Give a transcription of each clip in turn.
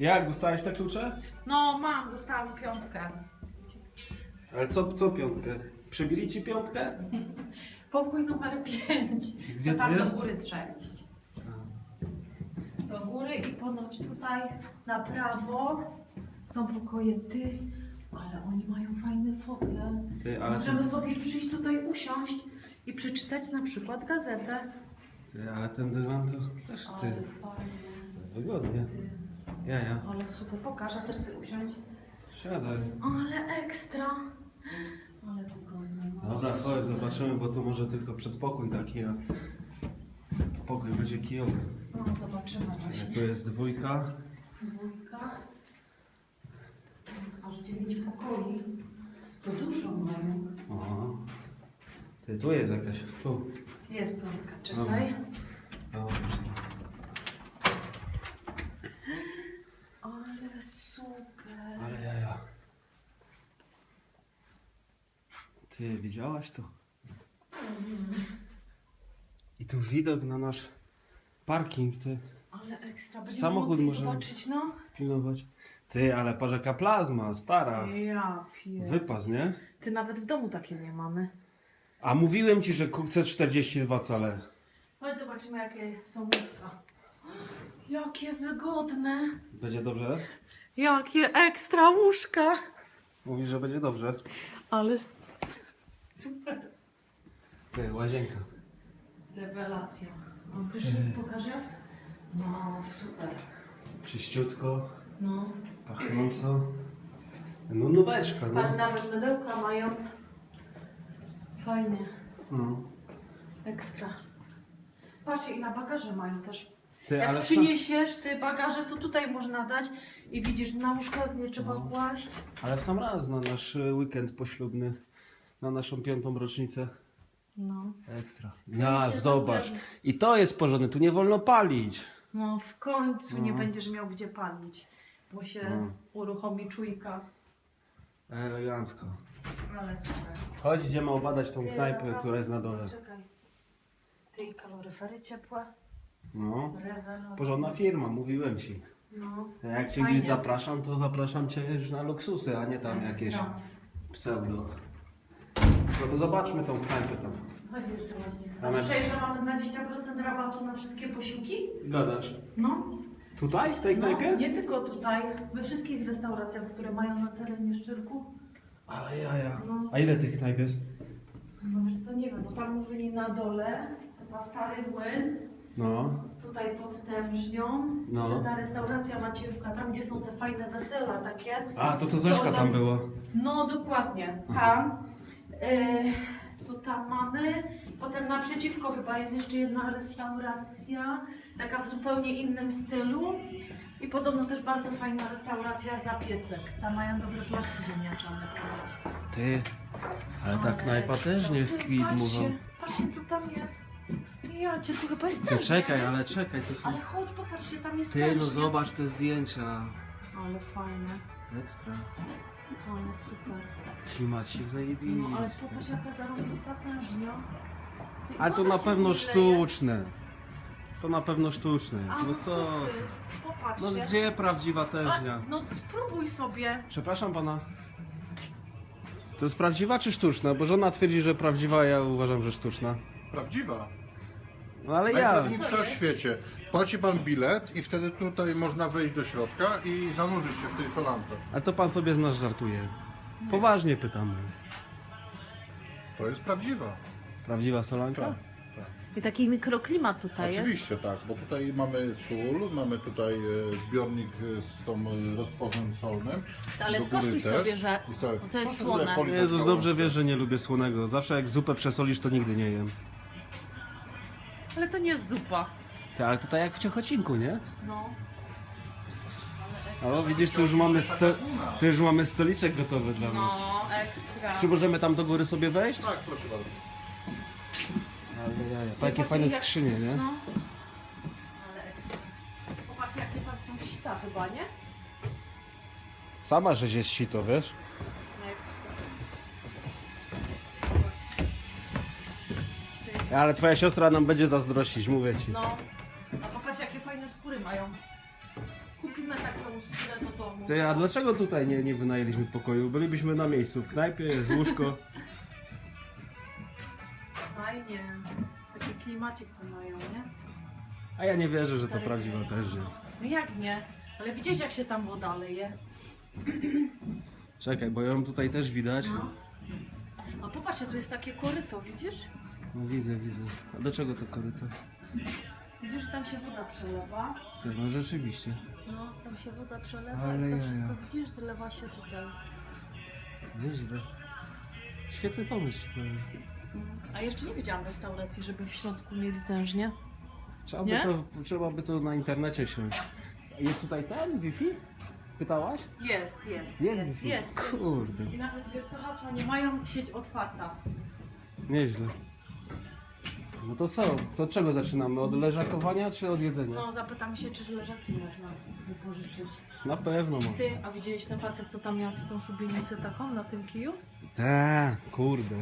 Jak, dostałeś te klucze? No mam, dostałam piątkę. Ale co, co piątkę? Przebili ci piątkę? Pokój numer 5. Gdzie tam to jest? do góry trzeba iść. Do góry i ponoć tutaj na prawo są pokoje ty, ale oni mają fajny fotel. Ty, ale, Możemy ten, sobie przyjść tutaj usiąść i przeczytać na przykład gazetę. ty, ale ten dywan to też Ale ty. fajnie. Wygodnie. Ty. Ja, ja. Ale super, pokażę, też chcę usiąść. Siadaj. Ale ekstra. Ale wygodnie. no. Dobra, chodź, zobaczymy, bo tu może tylko przedpokój taki, a pokój będzie kijowy. No zobaczymy właśnie. Tu jest dwójka. Dwójka. Aż dziewięć pokoi. To dużo mają. O. Ty, tu jest jakaś, tu. Jest piątka, czekaj. O, Ale super. ale jaja. Ty, widziałaś to? I tu widok na nasz parking, ty, Ale ekstra. Będziemy Samochód mogli możemy- zobaczyć, no. pilnować. Ty, ale patrz jaka plazma, stara. Ja pier... Wypas, nie? Ty nawet w domu takie nie mamy. A mówiłem ci, że chcę 42 cale. Chodź zobaczymy jakie są łóżka. Jakie wygodne. Będzie dobrze? Jakie ekstra łóżka. Mówisz, że będzie dobrze. Ale super. Ty, łazienka. Rewelacja. Mam prysznic, pokażę? No, super. Czyściutko, No. pachnąco. No nóweczka, no. Patrz, nawet mydełka mają. Fajnie. no. Ekstra. Patrzcie, i na bagaże mają też. Ty, Jak ale, przyniesiesz ty bagaże, to tutaj można dać i widzisz, na łóżkach nie trzeba No. kłaść. ale w sam raz na nasz y, weekend poślubny, na naszą piątą rocznicę. No. Ekstra. Ja, się zobacz. tak I to jest porządne, tu nie wolno palić. No, w końcu nie No. będziesz miał gdzie palić, bo się No. uruchomi czujka. Elegancko. Ale super. Chodź, idziemy obadać tą knajpę, która jest na dole. Czekaj. Ty i kaloryfery ciepłe. No. Rewelacja. Porządna firma, mówiłem ci. No. Jak cię Fajnie. gdzieś zapraszam, to zapraszam cię już na luksusy, a nie tam jakieś pseudo. No to zobaczmy tą knajpę tam. Chodź jeszcze właśnie. A słyszałeś, że mamy 20% rabatu na wszystkie posiłki? Gadasz. No. Tutaj, w tej no. knajpie? Nie tylko tutaj, we wszystkich restauracjach, które mają na terenie Szczyrku. Ale jaja. No. A ile tych knajp jest? No wiesz co, nie wiem, bo tam mówili na dole, chyba stary młyn, No. tutaj pod Tężnią, No. no. ta restauracja Maciejówka, tam gdzie są te fajne wesela takie. A, to to Co tam tam- była. No dokładnie, tam. Yy, to tam mamy. Potem naprzeciwko chyba jest jeszcze jedna restauracja, taka w zupełnie innym stylu. I podobno też bardzo fajna restauracja Zapiecek. Tam mają dobre placki ziemniaczane. Ty, ale ta knajpa też nie w kwit patrzcie, mówią. Patrzcie co tam jest. Ja cię tu chyba jest Ty też, czekaj, nie? ale czekaj, to są... Ale chodź, popatrzcie, tam jest Ty, też. no nie? zobacz te zdjęcia. Ale fajne. Ekstra. Ale super. Klimacik zajebiście. No ale popatrz jaka zarobista tężnia. Ty, Ale to na się pewno sztuczne. To na pewno sztuczne A jest. no No co? ty? Popatrz No się. gdzie prawdziwa A, tężnia? No spróbuj sobie. Przepraszam pana. To jest prawdziwa czy sztuczna? Bo żona twierdzi, że prawdziwa, a ja uważam, że sztuczna. Prawdziwa. No ale ja. Najprawdziwsza w świecie. Płaci pan bilet i wtedy tutaj można wejść do środka i zanurzyć się w tej solance. Ale to pan sobie z nas żartuje. Poważnie pytamy. To jest prawdziwa. Prawdziwa solanka? Tak. tak. I taki mikroklimat tutaj Oczywiście tak, bo tutaj mamy sól, mamy tutaj e, zbiornik e, z tą e, roztworem solnym. Ale Do góry skosztuj też. sobie, że I to jest proszę słone. Jezus, dobrze wiesz, że nie lubię słonego. Zawsze jak zupę przesolisz, to nigdy nie jem. Ale to nie jest zupa. Ty, ale tutaj jak w Ciechocinku, nie? No. O, widzisz, tu już mamy, sto... tu już mamy stoliczek gotowy dla nas. No, ekstra. Czy możemy tam do góry sobie wejść? Tak, proszę bardzo. Ale jaja, takie fajne jak skrzynie, nie? No. Ale ekstra. Popatrz jakie tam są sita chyba, nie? Sama, że jest sito, wiesz? Ale twoja siostra nam będzie zazdrościć, mówię ci. No. A popatrz jakie fajne skóry mają. Kupimy taką tyle do domu. Ty, a dlaczego tutaj nie, nie wynajęliśmy pokoju? Bylibyśmy na miejscu, w knajpie, jest łóżko. Fajnie. Taki klimacik tu mają, nie? A ja nie wierzę, że to prawdziwa też, nie? No jak nie? Ale widzisz jak się tam woda leje? Czekaj, bo ją tutaj też widać. No. A popatrzcie, tu jest takie koryto, widzisz? No widzę, widzę. A do czego to koryto? Widzisz, że tam się woda przelewa. Ty, no rzeczywiście. No, tam się woda przelewa Ale i to jaja. wszystko widzisz, zlewa się tutaj. Nieźle. Świetny pomysł. powiem. A jeszcze nie widziałam restauracji, żeby w środku mieli tężnie. Trzeba by, Nie? to, trzeba by to na internecie siąść. Jest tutaj ten Wi-Fi? Pytałaś? Jest, jest, Jest jest, jest. Wi-Fi. jest, Kurde, I nawet wiesz co, hasła nie mają, sieć otwarta. nieźle. No to co? To od czego zaczynamy? Od leżakowania czy od jedzenia? No, zapytam się, czy leżaki można wypożyczyć. Na pewno. Ty, a widziałeś ten facet, co tam miał tą szubienicę taką na tym kiju? Tak, kurde.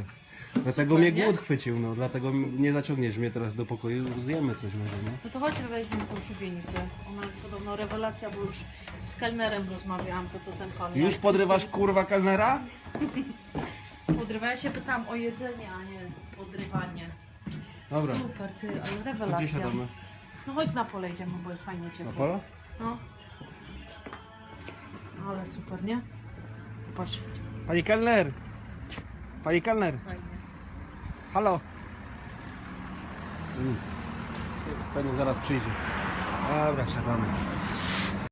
Dlatego Super, mnie nie? głód chwycił, no dlatego nie zaciągniesz mnie teraz do pokoju, zjemy coś może, nie? No to chodź weźmiemy tą szubienicę. Ona jest podobno rewelacja, bo już z kelnerem rozmawiałam, co to ten pan Już podrywasz kurwa kelnera? Podrywa, ja się pytałam o jedzenie, a nie podrywanie. Dobra, Super, ty, ale to gdzie rewelacja. siadamy? No chodź na pole idziemy, bo jest fajnie Na ciepło. pole? No. Ale super, nie? Patrz, Pani kelner! Pani kelner! fajnie. Halo! Pewnie zaraz przyjdzie. Dobra, siadamy.